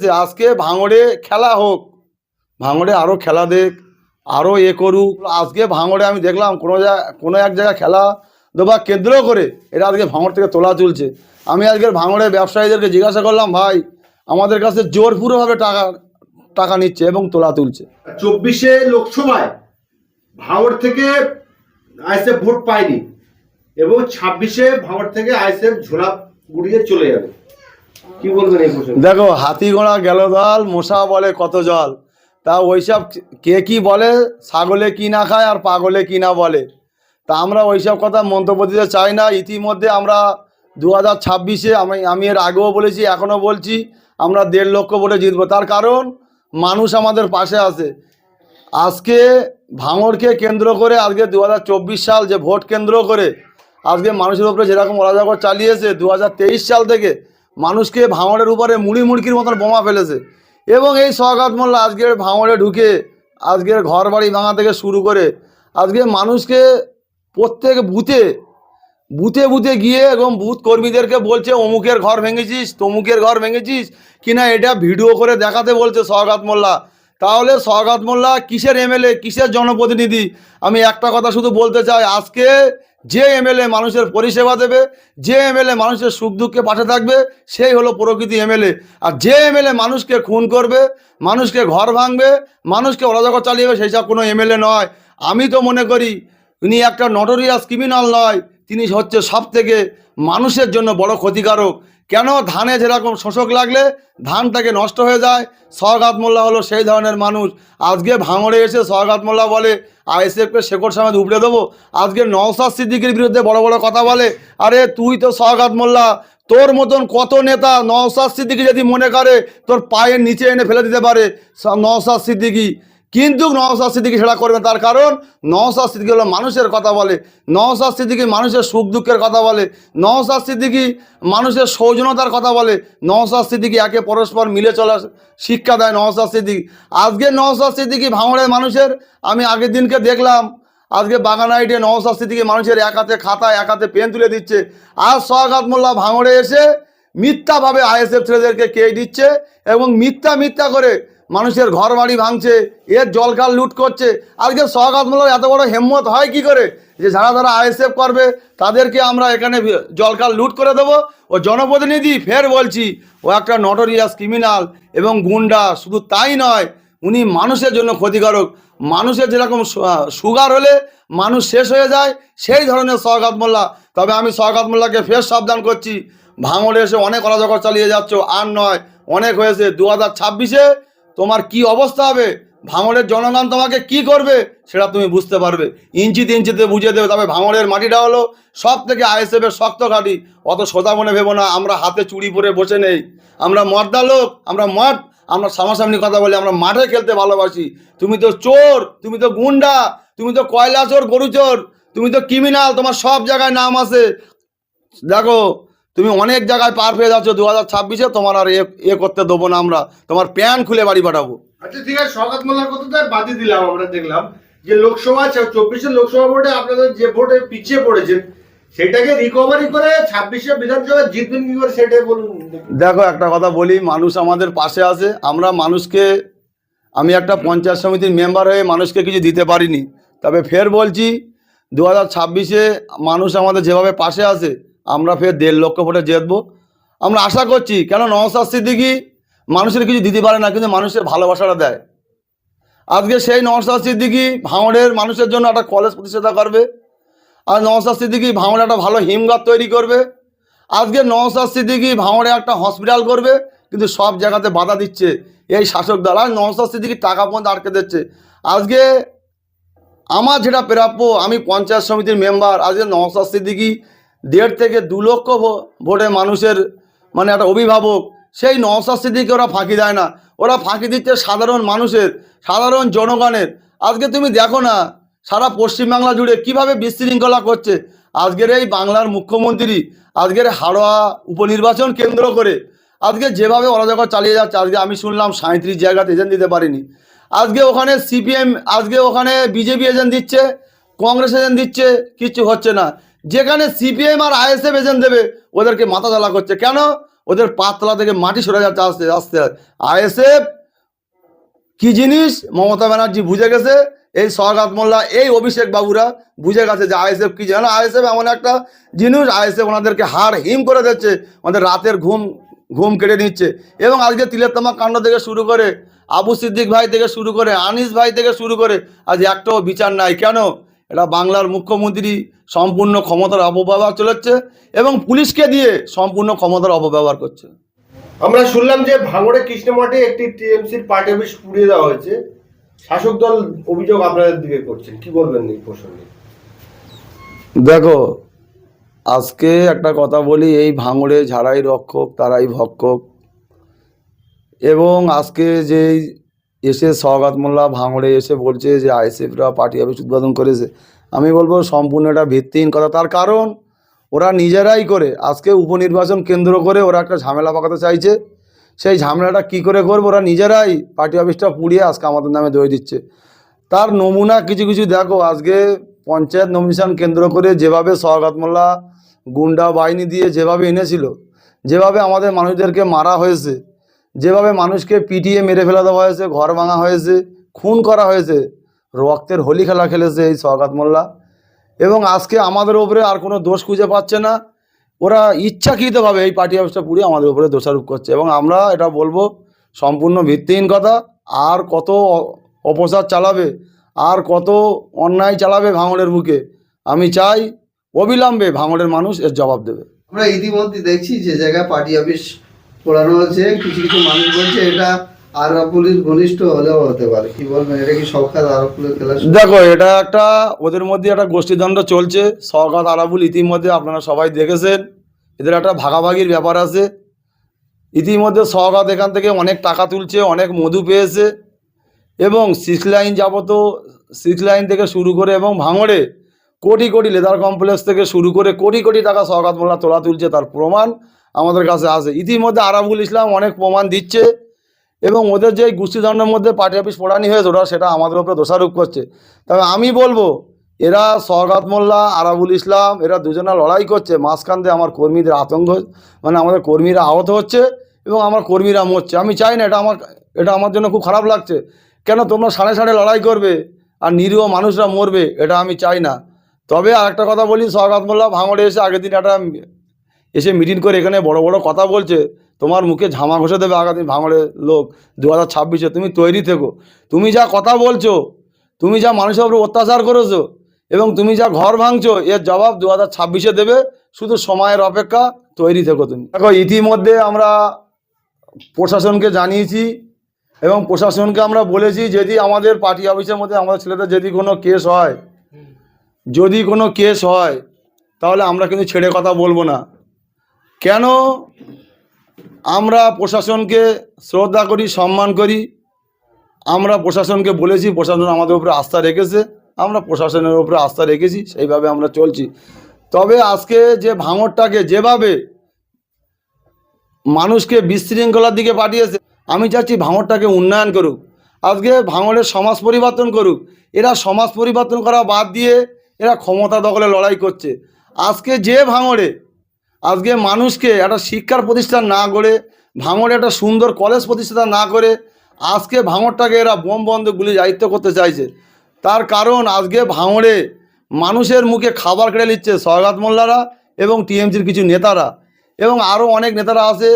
যে আজকে ভাঙড়ে খেলা হোক, ভাঙড়ে আরও খেলা দেখ আরও এ করুক, আজকে ভাঙড়ে আমি দেখলাম কোনো কোনো এক জায়গায় খেলা দেবা কেন্দ্র করে এটা আজকে ভাঙড় থেকে তোলা চলছে। আমি আজকের ভাঙড়ে ব্যবসায়ীদেরকে জিজ্ঞাসা করলাম, ভাই, আমাদের কাছে জোরপুরভাবে টাকা টাকা নিচ্ছে এবং তোলা তুলছে। চব্বিশে লোকসভায় ভাঙড় থেকে আইএসএফ ভোট পায়নি এবং ছাব্বিশে ভাঙড় থেকে আইএসএফ ঝোলা গুড়িয়ে চলে যাবে। দেখো, হাতি ঘোড়া গেল দল মশা বলে কত জল। তা ওইসব কে কি বলে, ছাগলে কি না খায় আর পাগলে কি না বলে? তা আমরা ওইসব কথা মন্তব্য দিতে চাই না। ইতিমধ্যে আমরা দু হাজার ছাব্বিশে আমি আমি এর আগেও বলেছি, এখনও বলছি, আমরা দেড় লক্ষ ভোটে জিতবো। তার কারণ, মানুষ আমাদের পাশে আছে। আজকে ভাঙড়কে কেন্দ্র করে, আজকে দু হাজার চব্বিশ সাল যে ভোট কেন্দ্র করে, আজকে মানুষের উপরে যেরকম অরাজকর চালিয়েছে দু হাজার তেইশ সাল থেকে মানুষকে ভাঙড়ের উপরে মুড়ি মুড়কির মতন বোমা ফেলেছে। এবং এই সগাত মোল্লা আজকের ভাঙড়ে ঢুকে, আজকের ঘর বাড়ি ভাঙা থেকে শুরু করে, আজকে মানুষকে প্রত্যেক বুথে বুথে বুথে গিয়ে এবং বুথ কর্মীদেরকে বলছে, অমুকের ঘর ভেঙেছিস, তমুকের ঘর ভেঙেছিস? কিনা এটা ভিডিও করে দেখাতে বলছে সগাত মোল্লা। তাহলে সগাত মোল্লা কিসের এমএলএ, কিসের জনপ্রতিনিধি? আমি একটা কথা শুধু বলতে চাই, আজকে যে এমএলএ মানুষের পরিষেবা দেবে, যে এমএলএ মানুষের সুখ দুঃখে পাশে থাকবে, সেই হলো প্রকৃতি এমএলএ। আর যে এমএলএ মানুষকে খুন করবে, মানুষকে ঘর ভাঙবে, মানুষকে অরাজকর চালিয়ে সেই সব কোনো এমএলএ নয়। আমি তো মনে করি, উনি একটা নটোরিয়াস ক্রিমিনাল নয়, তিনি হচ্ছে সব থেকে মানুষের জন্য বড় ক্ষতিকারক। কেন ধানে যেরকম শোষক লাগলে ধানটাকে নষ্ট হয়ে যায়? সহগাত মোল্লা হলো সেই ধরনের মানুষ। আজকে ভাঙড়ে এসে সহগাত মোল্লা বলে আইএসএফকে শেকড় সামেত উপড়ে দেবো? আজকে নওসাদ সিদ্দিকির বিরুদ্ধে বড় বড় কথা বলে, আরে তুই তো সহগাত মোল্লা তোর মতন কত নেতা নওসাদ সিদ্দিকি যদি মনে করে, তোর পায়ের নিচে এনে ফেলে দিতে পারে নওসাদ সিদ্দিকি। কিন্তু নওসাদ সিদ্দিকি সেটা করবে তার কারণ নওসাদ সিদ্দিকি হলো মানুষের কথা বলে। নওসাদ সিদ্দিকি মানুষের সুখ দুঃখের কথা বলে। নওসাদ সিদ্দিকি মানুষের সৌজনতার কথা বলে। নওসাদ সিদ্দিকি একে পরস্পর মিলে চলার শিক্ষা দেয় নওসাদ সিদ্দিকি। আজকে নওসাদ সিদ্দিকি ভাঙড়ের মানুষের আমি আগের দিনকে দেখলাম। আজকে বাগানাইটে নওসাদ সিদ্দিকি মানুষের এক হাতে খাতা, এক হাতে পেন তুলে দিচ্ছে। আর সোহাগাত মোল্লা ভাঙড়ে এসে মিথ্যাভাবে আইএসএফ ছেলেদেরকে কে দিচ্ছে এবং মিথ্যা মিথ্যা করে মানুষের ঘর বাড়ি ভাঙছে, এর জলকাল লুট করছে। আজকে সোহাগাত মোল্লার এত বড় হেম্মত হয় কি করে? যে যারা যারা আইএসএফ করবে, তাদেরকে আমরা এখানে জলকাল লুট করে দেবো। ও জনপ্রতিনিধি, ফের বলছি, ও একটা নটোরিয়াস ক্রিমিনাল এবং গুন্ডা, শুধু তাই নয়, উনি মানুষের জন্য ক্ষতিকারক। মানুষের যেরকম সুগার হলে মানুষ শেষ হয়ে যায়, সেই ধরনের সহগাত মোল্লা। তবে আমি সহগাত মোল্লাকে ফের সাবধান করছি। ভাঙড়ে এসে অনেক অরাজকর চালিয়ে যাচ্ছ, আর নয়, অনেক হয়েছে। দু হাজার ছাব্বিশে তোমার কি অবস্থা হবে? ভাঙড়ের জনগণ তোমাকে কি করবে? সেটা তুমি বুঝতে পারবে। ইঞ্চিতে ইঞ্চিতে বুঝিয়ে দেবে। তবে ভাঙড়ের মাটিটা হলো সব থেকে আইএসএফের শক্ত ঘাঁটি। অত সোজা মনে ভেবো না। আমরা হাতে চুড়ি পরে বসে নেই। আমরা মর্দা লোক। আমরা মঠ আমরা সামনাসামনি কথা বলি। আমরা মাঠে খেলতে ভালোবাসি। তুমি তো চোর। তুমি তো গুন্ডা। তুমি তো কয়লা চোর, গরু চোর। তুমি তো ক্রিমিনাল তোমার সব জায়গায় নাম আছে। দেখো তুমি অনেক জায়গায় পার পেয়ে যাচ্ছ দু হাজার ছাব্বিশে তোমার আর এ- করতে দেবো না আমরা। তোমার প্যান খুলে বাড়ি পাঠাবো। আচ্ছা ঠিক আছে সকাত মোল্লার কথাটা বাদই দিলাম আমরা দেখলাম যে লোকসভা চব্বিশের লোকসভা ভোটে আপনাদের যে ভোটে পিছিয়ে পড়েছেন সেটাকে রিকভারি করে ছাব্বিশে বিধানসভা জিতবেন কি করে সেটাই বলুন। দেখো একটা কথা বলি মানুষ আমাদের পাশে আছে আমরা মানুষকে আমি একটা পঞ্চায়েত সমিতির মেম্বার হয়ে মানুষকে কিছু দিতে পারিনি। তবে ফের বলছি দু হাজার ছাব্বিশে মানুষ আমাদের যেভাবে পাশে আছে আমরা ফের দেড় লক্ষ ভোটে জিতবো। আমরা আশা করছি কেন নওসাদ সিদ্দিকি মানুষের কিছু দিতে পারে না, কিন্তু মানুষের ভালোবাসাটা দেয়। আজকে সেই নওসাদ সিদ্দিকি ভাঙড়ের মানুষের জন্য একটা কলেজ প্রতিষ্ঠাতা করবে। আর নওসাদ সিদ্দিকি ভাঙড়ে একটা ভালো হিমঘর তৈরি করবে। আজকে নওসাদ সিদ্দিকি ভাঙড়ে একটা হসপিটাল করবে, কিন্তু সব জায়গাতে বাধা দিচ্ছে এই শাসক দল। আর নওসাদ সিদ্দিকি টাকা পর্যন্ত আটকে দিচ্ছে। আজকে আমার যেটা প্রাপ্য, আমি পঞ্চায়েত সমিতির মেম্বার আজকে নওসাদ সিদ্দিকি দেড় থেকে দু লক্ষ ভোটে মানুষের মানে একটা অভিভাবক, সেই নওসাদ সিদ্দিকি ওরা ফাঁকি দেয় না। ওরা ফাঁকি দিচ্ছে সাধারণ মানুষের, সাধারণ জনগণের। আজকে তুমি দেখো না, সারা পশ্চিমবাংলা জুড়ে কীভাবে বিশৃঙ্খলা করছে। আজকের এই বাংলার মুখ্যমন্ত্রী, আজকের হাড়োয়া উপনির্বাচন কেন্দ্র করে, আজকে যেভাবে অরাজকর চালিয়ে যাচ্ছে, আজকে আমি শুনলাম সাঁত্রিশ জায়গাতে এজেন্ট দিতে পারিনি। আজকে ওখানে সিপিএম, আজকে ওখানে বিজেপি এজেন্ট দিচ্ছে, কংগ্রেস এজেন্ট দিচ্ছে কিচ্ছু হচ্ছে না। যেখানে সিপিএম আর আইএসএফ এজেন্ট দেবে, ওদেরকে মাথা জ্বালা করছে। কেন? ওদের পাতলা থেকে মাটি সরে যাচ্ছে, আস্তে আস্তে। আইএসএফ কি জিনিস? মমতা ব্যানার্জি বুঝে গেছে, এই সরকার মোল্লা, এই অভিষেক বাবুরা বুঝে গেছে যে আইএসএফ কি জানো? আইএসএফ এমন একটা জিনিস আইএসএফ ওনাদেরকে হাড় হিম করে দিচ্ছে, ওদের রাতের ঘুম ঘুম কেটে নিচ্ছে। এবং আজকে তিলোত্তমা কাণ্ড থেকে শুরু করে, আবু সিদ্দিক ভাই থেকে শুরু করে, আনিস ভাই থেকে শুরু করে, আজ একটাও বিচার নাই। কেন? এটা বাংলার মুখ্যমন্ত্রী সম্পূর্ণ ক্ষমতার অপব্যবহার চলেছে এবং পুলিশকে দিয়ে সম্পূর্ণ ক্ষমতার অপব্যবহার করছে। আমরা শুনলাম যে ভাঙড়ে কৃষ্ণমঠে একটি টিএমসির পার্টি অফিস পুড়িয়ে দেওয়া হয়েছে। শাসক দল অভিযোগ আপনাদের দিকে করছেন। কি বলবেন এই প্রসঙ্গে? দেখো আজকে একটা কথা বলি এই ভাঙড়ে যারাই রক্ষক তারাই ভক্ষক। এবং আজকে যে এসে সওগাত মোল্লা ভাঙড়ে এসে বলছে যে আইএসএফরা পার্টি অফিস উদ্বোধন করেছে। আমি বলব সম্পূর্ণ এটা ভিত্তিহীন কথা। তার কারণ, ওরা নিজেরাই করে। আজকে উপনির্বাচন কেন্দ্র করে ওরা একটা ঝামেলা পাকাতে চাইছে। সেই ঝামেলাটা কি করে করব? ওরা নিজেরাই পার্টি অফিসটা পুড়িয়ে আজকে আমাদের নামে দই দিচ্ছে। তার নমুনা কিছু কিছু দেখো। আজকে পঞ্চায়েত নমিনেশন কেন্দ্র করে যেভাবে সওগাত মোল্লা গুন্ডা বাহিনী দিয়ে যেভাবে এনেছিল, যেভাবে আমাদের মানুষদেরকে মারা হয়েছে যেভাবে মানুষকে পিটিয়ে মেরে ফেলা দেওয়া হয়েছে, ঘর ভাঙা হয়েছে, খুন করা হয়েছে, রক্তের হোলি খেলা খেলেছে এই সওগাত মোল্লা। এবং আজকে আমাদের ওপরে আর কোনো দোষ খুঁজে পাচ্ছে না। ওরা ইচ্ছাকৃতভাবে এই পার্টি অফিসটা পুড়িয়ে আমাদের উপরে দোষারোপ করছে। এবং আমরা এটা বলব, সম্পূর্ণ ভিত্তিহীন কথা, আর কত অ- অপচার চালাবে, আর কত অন্যায় চালাবে ভাঙড়ের বুকে, আমি চাই অবিলম্বে ভাঙড়ের মানুষ এর জবাব দেবে। আমরা ইতিমধ্যে দেখছি যে জায়গায় পার্টি অফিস পোড়ানো হচ্ছে কিছু কিছু মানুষ বলছে এটা দেখো, এটা একটা, ওদের মধ্যে একটা চলছে। ইতিমধ্যে আপনারা সবাই দেখেছেন। এদের একটা ভাগাভাগির ব্যাপার আছে। ইতিমধ্যে এখান থেকে অনেক টাকা তুলছে, অনেক মধু পেয়েছে এবং সিক্স লাইন যাবত সিক্স লাইন থেকে শুরু করে এবং ভাঙড়ে কোটি কোটি লেদার কমপ্লেক্স থেকে শুরু করে কোটি কোটি টাকা সরকার মোল্লা তোলা তুলছে, তার প্রমাণ আমাদের কাছে আছে ইতিমধ্যে আরাবুল ইসলাম অনেক প্রমাণ দিচ্ছে এবং ওদের যে গোষ্ঠীদ্বন্দ্বের মধ্যে পার্টি অফিস পোড়ানি হয়েছে, ওরা সেটা আমাদের উপরে দোষারোপ করছে। তবে আমি বলব, এরা সরগাত মোল্লা আরাবুল ইসলাম, এরা দুজনা লড়াই করছে। মাঝখান দিয়ে আমার কর্মীদের আতঙ্ক মানে আমাদের কর্মীরা আহত হচ্ছে এবং আমার কর্মীরা মরছে। আমি চাই না এটা আমার এটা আমার জন্য খুব খারাপ লাগছে। কেন তোমরা সাড়ে সাড়ে লড়াই করবে আর নিরীহ মানুষরা মরবে, এটা আমি চাই না। তবে আর একটা কথা বলি সরগাত মোল্লা ভাঙড়ে এসে আগের দিন একটা এসে মিটিং করে এখানে বড় বড় কথা বলছে, তোমার মুখে ঝামা ঘষে দেবে আগামী ভাঙড়ের লোক দু হাজার ছাব্বিশে, তুমি তৈরি থেকো। তুমি যা কথা বলছো, তুমি যা মানুষের উপরে অত্যাচার করেছ, এবং তুমি যা ঘর ভাঙছো, এর জবাব দু হাজার ছাব্বিশে দেবে, শুধু সময়ের অপেক্ষা তৈরি থেকো তুমি। দেখো, ইতিমধ্যে আমরা প্রশাসনকে জানিয়েছি, এবং প্রশাসনকে আমরা বলেছি, যদি আমাদের পার্টি অফিসের মধ্যে আমাদের ছেলেদের যদি কোনো কেস হয়, যদি কোনো কেস হয়, তাহলে আমরা কিন্তু ছেড়ে কথা বলব না। কেন আমরা প্রশাসনকে শ্রদ্ধা করি, সম্মান করি? আমরা প্রশাসনকে বলেছি, প্রশাসন আমাদের উপরে আস্থা রেখেছে, আমরা প্রশাসনের উপরে আস্থা রেখেছি, সেইভাবে আমরা চলছি। তবে আজকে যে ভাঙরটাকে যেভাবে মানুষকে বিশৃঙ্খলার দিকে পাঠিয়েছে, আমি চাচ্ছি ভাঙরটাকে উন্নয়ন করুক। আজকে ভাঙরের সমাজ পরিবর্তন করুক। এরা সমাজ পরিবর্তন করা বাদ দিয়ে এরা ক্ষমতা দখলে লড়াই করছে। আজকে যে ভাঙড়ে আজকে মানুষকে একটা শিক্ষার প্রতিষ্ঠান না করে, ভাঙড়ে একটা সুন্দর কলেজ প্রতিষ্ঠা না করে, আজকে ভাঙড়টাকে এরা বোম বন্ধ গুলি দায়িত্ব করতে চাইছে। তার কারণ আজকে ভাঙড়ে মানুষের মুখে খাবার কেড়ে নিচ্ছে সহগাত মোল্লারা এবং টিএমসির কিছু নেতারা। এবং আরও অনেক নেতারা আছে